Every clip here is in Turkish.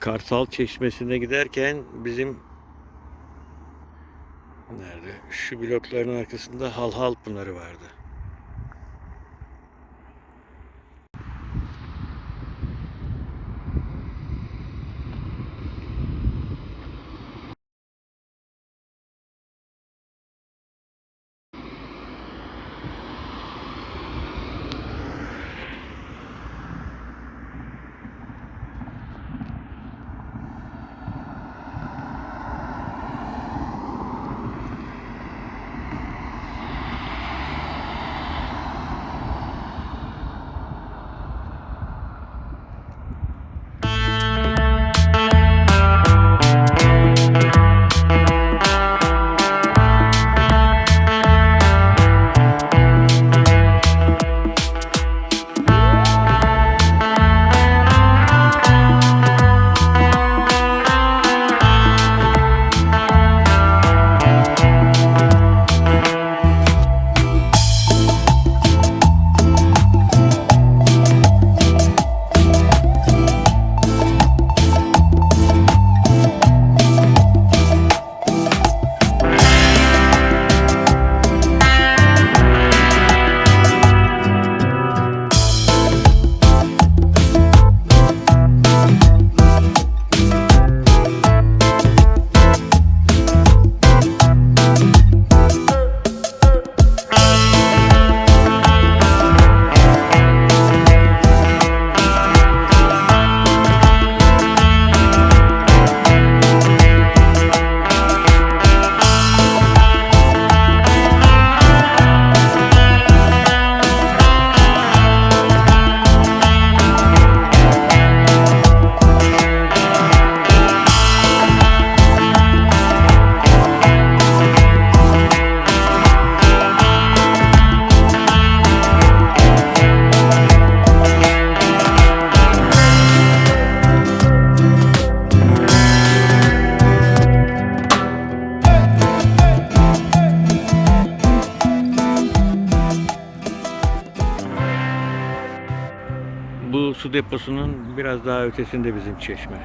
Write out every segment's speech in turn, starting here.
Kartal Çeşmesi'ne giderken bizim nerede? Şu blokların arkasında Halhal Pınarı vardı. Deposunun biraz daha ötesinde bizim çeşme.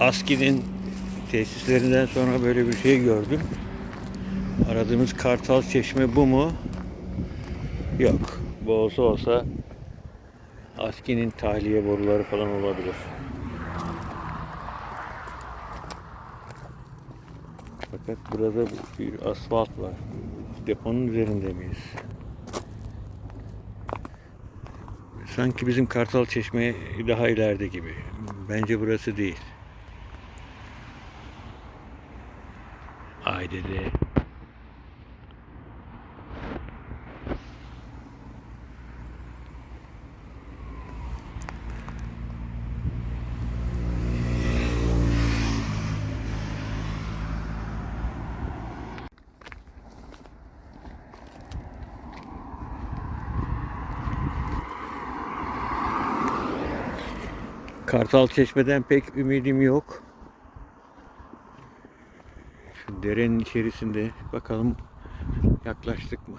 ASKİ'nin tesislerinden sonra böyle bir şey gördüm. Aradığımız Kartal Çeşme bu mu? Yok. Bu olsa olsa ASKİ'nin tahliye boruları falan olabilir. Fakat burada bir asfalt var. Deponun üzerinde miyiz? Sanki bizim Kartal Çeşme daha ileride gibi. Bence burası değil. Ay Kartal Çeşme'den pek ümidim yok. Şu derenin içerisinde bakalım yaklaştık mı?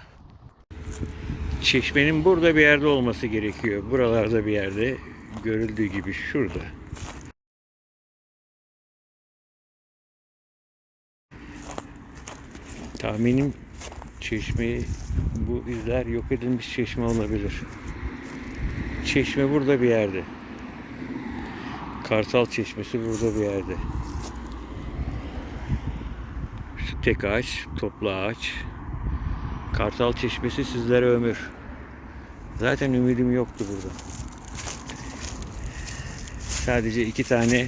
Çeşmenin burada bir yerde olması gerekiyor. Buralarda bir yerde görüldüğü gibi şurada. Tahminim çeşmeyi bu izler yok edilmiş çeşme olabilir. Çeşme burada bir yerde. Kartal Çeşmesi burada bir yerde. Şu tek ağaç, toplu ağaç. Kartal Çeşmesi sizlere ömür. Zaten ümidim yoktu burada. Sadece iki tane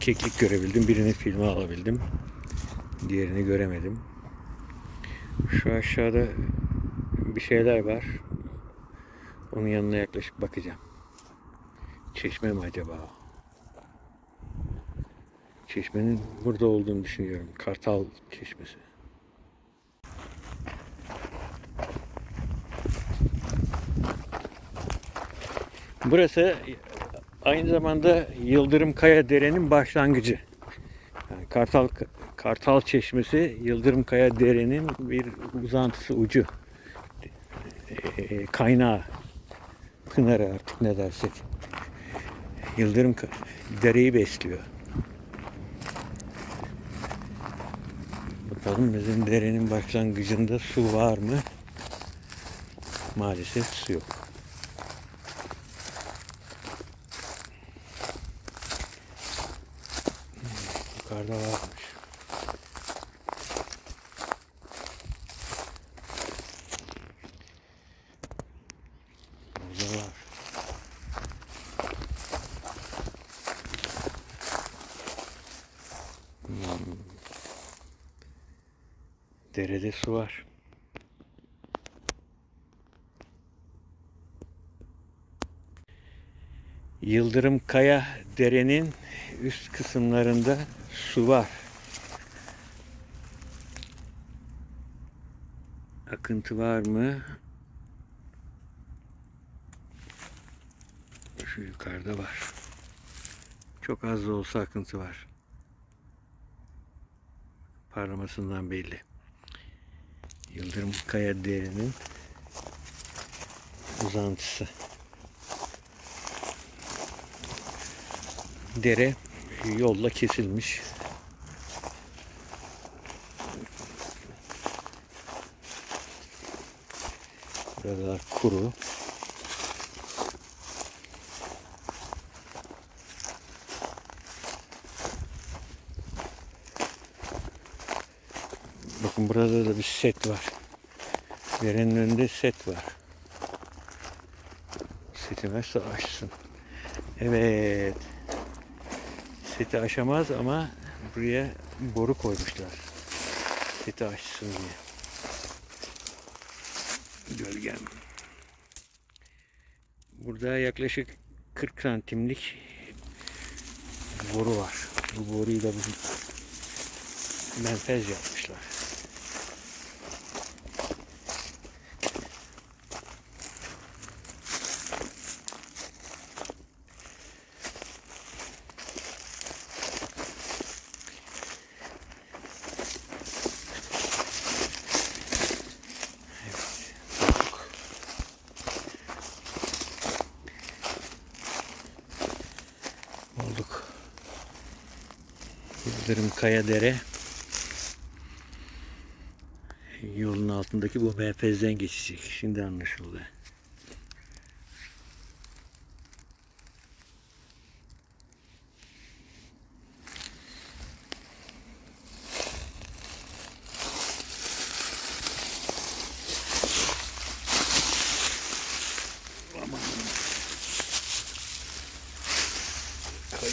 keklik görebildim. Birini filme alabildim. Diğerini göremedim. Şu aşağıda bir şeyler var. Onun yanına yaklaşıp bakacağım. Çeşme mi acaba? Çeşmenin burada olduğunu düşünüyorum. Kartal Çeşmesi. Burası aynı zamanda Yıldırım Kaya Dere'nin başlangıcı. Kartal Kartal Çeşmesi Yıldırımkaya Dere'nin bir uzantısı ucu. Ee, kaynağı. Pınarı artık ne dersek. Yıldırım dereyi besliyor. Bakalım bizim derenin başlangıcında su var mı? Maalesef su yok. Yukarıda varmış. Burada var. Hmm. Derede su var. Yıldırım Kaya derenin üst kısımlarında su var. Akıntı var mı? Şu yukarıda var. Çok az da olsa akıntı var. Parlamasından belli. Yıldırım Kaya Dere'nin uzantısı. Dere yolla kesilmiş. Buralar kuru. Bakın burada da bir set var. Derenin önünde set var. Seti nasıl açsın? Evet. Seti aşamaz ama buraya boru koymuşlar. Seti açsın diye. Gölgem. Burada yaklaşık 40 santimlik boru var. Bu boruyu da bir menfez yapmışlar. Olduk. Yıldırım Kaya Dere. Yolun altındaki bu menfezden geçecek. Şimdi anlaşıldı.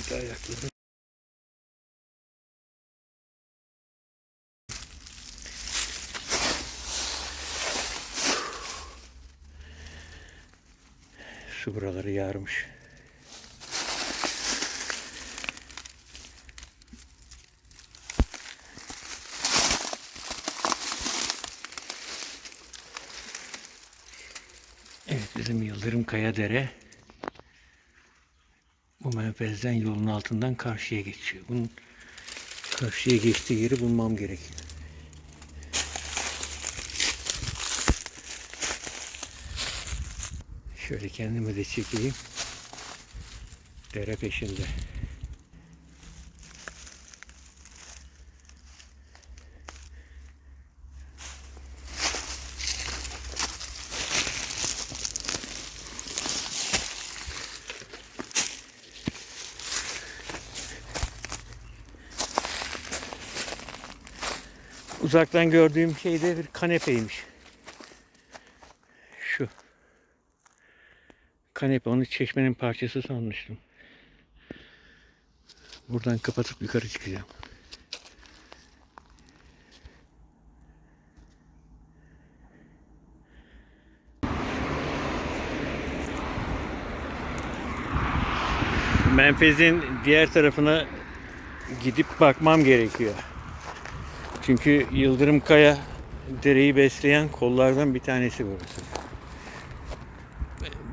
Kaydı ayakları. Su buraları yarmış. Evet bizim Yıldırım Kaya Dere bu menfezden yolun altından karşıya geçiyor. Bunun karşıya geçtiği yeri bulmam gerekiyor. Şöyle kendimi de çekeyim. Dere peşinde. Uzaktan gördüğüm şey de bir kanepeymiş. Şu. Kanepe onu çeşmenin parçası sanmıştım. Buradan kapatıp yukarı çıkacağım. Menfezin diğer tarafına gidip bakmam gerekiyor. Çünkü Yıldırım Kaya dereyi besleyen kollardan bir tanesi burası.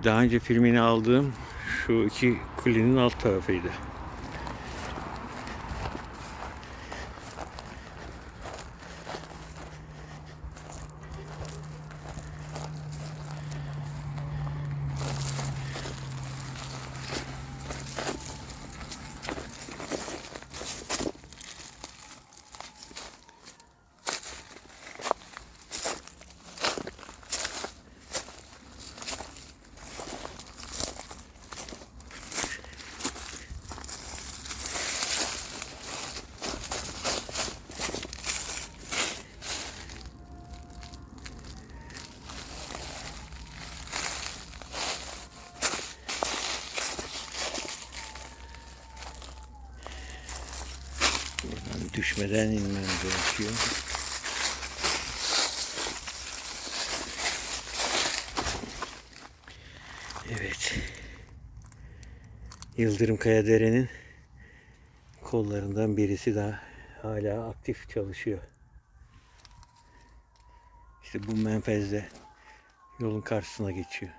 Daha önce filmini aldığım şu iki kulenin alt tarafıydı. Düşmeden inmem gerekiyor. Evet. Yıldırım Kaya Dere'nin kollarından birisi daha hala aktif çalışıyor. İşte bu menfezde yolun karşısına geçiyor.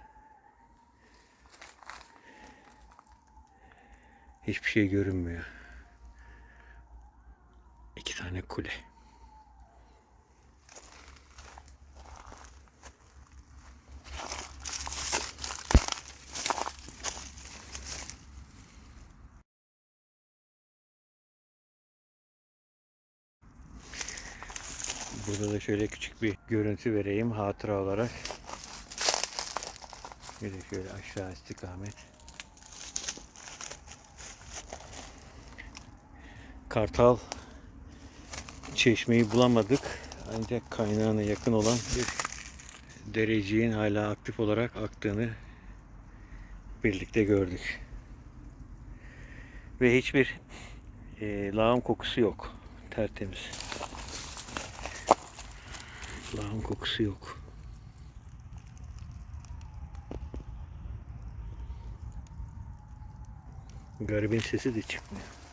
Hiçbir şey görünmüyor. İki tane kule. Burada da şöyle küçük bir görüntü vereyim hatıra olarak. Bir de şöyle aşağı istikamet. Kartal çeşmeyi bulamadık. Ancak kaynağına yakın olan bir dereciğin hala aktif olarak aktığını birlikte gördük. Ve hiçbir e, lağım kokusu yok. Tertemiz. Lağım kokusu yok. Garibin sesi de çıkmıyor.